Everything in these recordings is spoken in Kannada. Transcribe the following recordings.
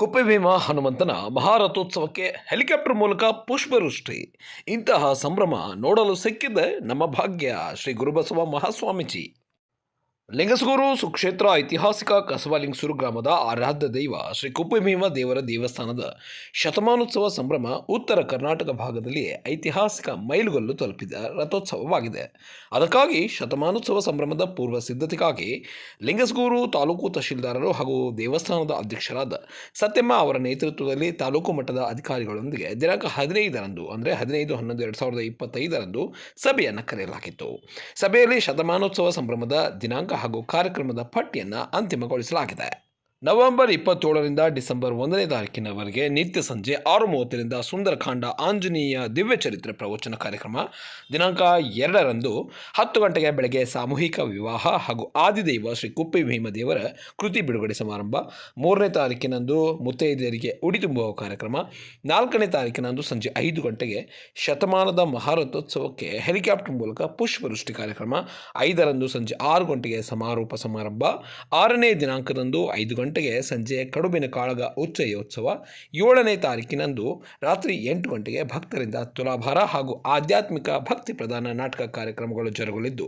ಕುಪ್ಪೆಭೀಮ ಹನುಮಂತನ ಮಹಾರಥೋತ್ಸವಕ್ಕೆ ಹೆಲಿಕಾಪ್ಟರ್ ಮೂಲಕ ಪುಷ್ಪವೃಷ್ಟಿ. ಇಂತಹ ಸಂಭ್ರಮ ನೋಡಲು ಸಿಕ್ಕಿದ್ದೆ ನಮ್ಮ ಭಾಗ್ಯ ಶ್ರೀ ಗುರುಬಸವ ಮಹಾಸ್ವಾಮೀಜಿ. ಲಿಂಗಸಗೂರು ಸುಕ್ಷೇತ್ರ ಐತಿಹಾಸಿಕ ಕಸಬಾಲಿಂಗಸೂರು ಗ್ರಾಮದ ಆರಾಧ್ಯ ದೈವ ಶ್ರೀ ಕುಪ್ಪೆಭೀಮ ದೇವರ ದೇವಸ್ಥಾನದ ಶತಮಾನೋತ್ಸವ ಸಂಭ್ರಮ ಉತ್ತರ ಕರ್ನಾಟಕ ಭಾಗದಲ್ಲಿ ಐತಿಹಾಸಿಕ ಮೈಲುಗಲ್ಲು ತಲುಪಿದ ರಥೋತ್ಸವವಾಗಿದೆ. ಅದಕ್ಕಾಗಿ ಶತಮಾನೋತ್ಸವ ಸಂಭ್ರಮದ ಪೂರ್ವ ಸಿದ್ಧತೆಗಾಗಿ ಲಿಂಗಸಗೂರು ತಾಲೂಕು ತಹಶೀಲ್ದಾರರು ಹಾಗೂ ದೇವಸ್ಥಾನದ ಅಧ್ಯಕ್ಷರಾದ ಸತ್ಯಮ್ಮ ಅವರ ನೇತೃತ್ವದಲ್ಲಿ ತಾಲೂಕು ಮಟ್ಟದ ಅಧಿಕಾರಿಗಳೊಂದಿಗೆ ದಿನಾಂಕ ಹದಿನೈದರಂದು ಅಂದರೆ ಹದಿನೈದು, ಹನ್ನೊಂದು, ಎರಡು ಸಾವಿರದ ಇಪ್ಪತ್ತೈದರಂದು ಸಭೆಯನ್ನು ಕರೆಯಲಾಗಿತ್ತು. ಸಭೆಯಲ್ಲಿ ಶತಮಾನೋತ್ಸವ ಸಂಭ್ರಮದ ದಿನಾಂಕ ಹಾಗೂ ಕಾರ್ಯಕ್ರಮದ ಪಟ್ಟಿಯನ್ನು ಅಂತಿಮಗೊಳಿಸಲಾಗಿದೆ. ನವೆಂಬರ್ ಇಪ್ಪತ್ತೇಳರಿಂದ ಡಿಸೆಂಬರ್ ಒಂದನೇ ತಾರೀಕಿನವರೆಗೆ ನಿತ್ಯ ಸಂಜೆ ಆರು ಮೂವತ್ತರಿಂದ ಸುಂದರಕಾಂಡ ಆಂಜನೇಯ ದಿವ್ಯ ಚರಿತ್ರೆ ಪ್ರವಚನ ಕಾರ್ಯಕ್ರಮ. ದಿನಾಂಕ ಎರಡರಂದು ಹತ್ತು ಗಂಟೆಗೆ ಬೆಳಗ್ಗೆ ಸಾಮೂಹಿಕ ವಿವಾಹ ಹಾಗೂ ಆದಿದೈವ ಶ್ರೀ ಕುಪ್ಪಿ ಭೀಮದೇವರ ಕೃತಿ ಬಿಡುಗಡೆ ಸಮಾರಂಭ. ಮೂರನೇ ತಾರೀಕಿನಂದು ಮುತ್ತೈದೆಯರಿಗೆ ಉಡಿ ತುಂಬುವ ಕಾರ್ಯಕ್ರಮ. ನಾಲ್ಕನೇ ತಾರೀಕಿನಂದು ಸಂಜೆ ಐದು ಗಂಟೆಗೆ ಶತಮಾನದ ಮಹಾರಥೋತ್ಸವಕ್ಕೆ ಹೆಲಿಕಾಪ್ಟರ್ ಮೂಲಕ ಪುಷ್ಪವೃಷ್ಟಿ ಕಾರ್ಯಕ್ರಮ. ಐದರಂದು ಸಂಜೆ ಆರು ಗಂಟೆಗೆ ಸಮಾರೋಪ ಸಮಾರಂಭ. ಆರನೇ ದಿನಾಂಕದಂದು ಐದು ಗಂಟೆಗೆ ಸಂಜೆ ಕಡುಬಿನ ಕಾಳಗ ಉತ್ಸವ ಏಳನೇ ತಾರೀಕಿನಂದು ರಾತ್ರಿ ಎಂಟು ಗಂಟೆಗೆ ಭಕ್ತರಿಂದ ತುಲಾಭಾರ ಹಾಗೂ ಆಧ್ಯಾತ್ಮಿಕ ಭಕ್ತಿ ಪ್ರಧಾನ ನಾಟಕ ಕಾರ್ಯಕ್ರಮಗಳು ಜರುಗಲಿದ್ದು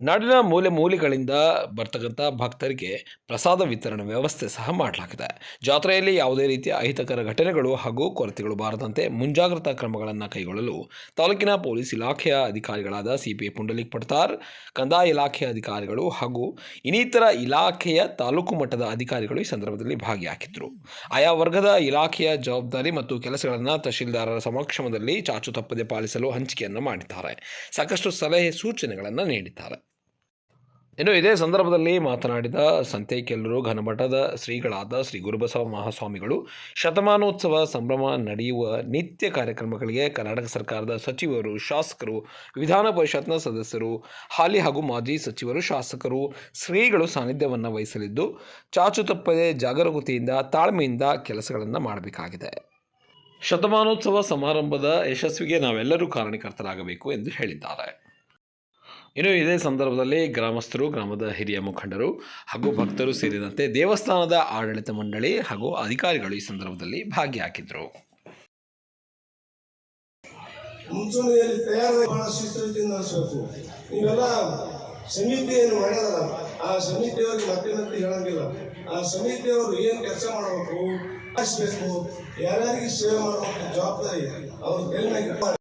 ನಾಡಿನ ಮೂಲೆ ಮೂಲೆಗಳಿಂದ ಬರ್ತಕ್ಕಂಥ ಭಕ್ತರಿಗೆ ಪ್ರಸಾದ ವಿತರಣೆ ವ್ಯವಸ್ಥೆ ಸಹ ಮಾಡಲಾಗಿದೆ. ಜಾತ್ರೆಯಲ್ಲಿ ಯಾವುದೇ ರೀತಿಯ ಅಹಿತಕರ ಘಟನೆಗಳು ಹಾಗೂ ಕೊರತೆಗಳು ಬಾರದಂತೆ ಮುಂಜಾಗ್ರತಾ ಕ್ರಮಗಳನ್ನು ಕೈಗೊಳ್ಳಲು ತಾಲೂಕಿನ ಪೊಲೀಸ್ ಇಲಾಖೆಯ ಅಧಿಕಾರಿಗಳಾದ ಸಿ ಪಿ ಪುಂಡಲಿಕ್ ಪಡ್ತಾರ್ ಕಂದಾಯ ಇಲಾಖೆಯ ಅಧಿಕಾರಿಗಳು ಹಾಗೂ ಇನ್ನಿತರ ಇಲಾಖೆಯ ತಾಲೂಕು ಮಟ್ಟದ ಅಧಿಕಾರಿಗಳು ಈ ಸಂದರ್ಭದಲ್ಲಿ ಭಾಗಿಯಾಗಿದ್ದರು. ಆಯಾ ವರ್ಗದ ಇಲಾಖೆಯ ಜವಾಬ್ದಾರಿ ಮತ್ತು ಕೆಲಸಗಳನ್ನು ತಹಶೀಲ್ದಾರರ ಸಮಕ್ಷಮದಲ್ಲಿ ಚಾಚು ತಪ್ಪದೆ ಪಾಲಿಸಲು ಹಂಚಿಕೆಯನ್ನು ಮಾಡಿದ್ದಾರೆ. ಸಾಕಷ್ಟು ಸಲಹೆ ಸೂಚನೆಗಳನ್ನು ನೀಡಿದ್ದಾರೆ. ಇನ್ನು ಇದೇ ಸಂದರ್ಭದಲ್ಲಿ ಮಾತನಾಡಿದ ಸಂತೇಕೆಲ್ಲರು ಘನಮಠದ ಶ್ರೀಗಳಾದ ಶ್ರೀ ಗುರುಬಸವ ಮಹಾಸ್ವಾಮಿಗಳು, ಶತಮಾನೋತ್ಸವ ಸಂಭ್ರಮ ನಡೆಯುವ ನಿತ್ಯ ಕಾರ್ಯಕ್ರಮಗಳಿಗೆ ಕರ್ನಾಟಕ ಸರ್ಕಾರದ ಸಚಿವರು, ಶಾಸಕರು, ವಿಧಾನ ಪರಿಷತ್ನ ಸದಸ್ಯರು, ಹಾಲಿ ಹಾಗೂ ಮಾಜಿ ಸಚಿವರು, ಶಾಸಕರು, ಶ್ರೀಗಳು ಸಾನ್ನಿಧ್ಯವನ್ನು ವಹಿಸಲಿದ್ದು ಚಾಚು ತಪ್ಪದೆ ಜಾಗರೂಕತೆಯಿಂದ, ತಾಳ್ಮೆಯಿಂದ ಕೆಲಸಗಳನ್ನು ಮಾಡಬೇಕಾಗಿದೆ. ಶತಮಾನೋತ್ಸವ ಸಮಾರಂಭದ ಯಶಸ್ವಿಗೆ ನಾವೆಲ್ಲರೂ ಕಾರಣಕರ್ತರಾಗಬೇಕು ಎಂದು ಹೇಳಿದ್ದಾರೆ. ಇನ್ನು ಇದೇ ಸಂದರ್ಭದಲ್ಲಿ ಗ್ರಾಮಸ್ಥರು, ಗ್ರಾಮದ ಹಿರಿಯ ಮುಖಂಡರು ಹಾಗೂ ಭಕ್ತರು ಸೇರಿದಂತೆ ದೇವಸ್ಥಾನದ ಆಡಳಿತ ಮಂಡಳಿ ಹಾಗೂ ಅಧಿಕಾರಿಗಳು ಈ ಸಂದರ್ಭದಲ್ಲಿ ಭಾಗಿಯಾಗಿದ್ದರು. ಮುಂಚೂಣಿಯಲ್ಲಿ ತಯಾರು ಬಹಳ ಸಮಿತಿಯನ್ನು ಮಾಡ್ಯಾರಲ್ಲ ಆ ಸಮಿತಿಯವ್ರಿಗೆ ಮತ್ತೆ ಮತ್ತೆ ಹೇಳಂಗಿಲ್ಲ. ಆ ಸಮಿತಿಯವರು ಏನ್ ಕೆಲಸ ಮಾಡಬೇಕು ಯಾರ್ಯಾರಿಗೆ ಸೇವೆ ಮಾಡಬೇಕು, ಜವಾಬ್ದಾರಿ ಅವ್ರ ಕೈನಾಗ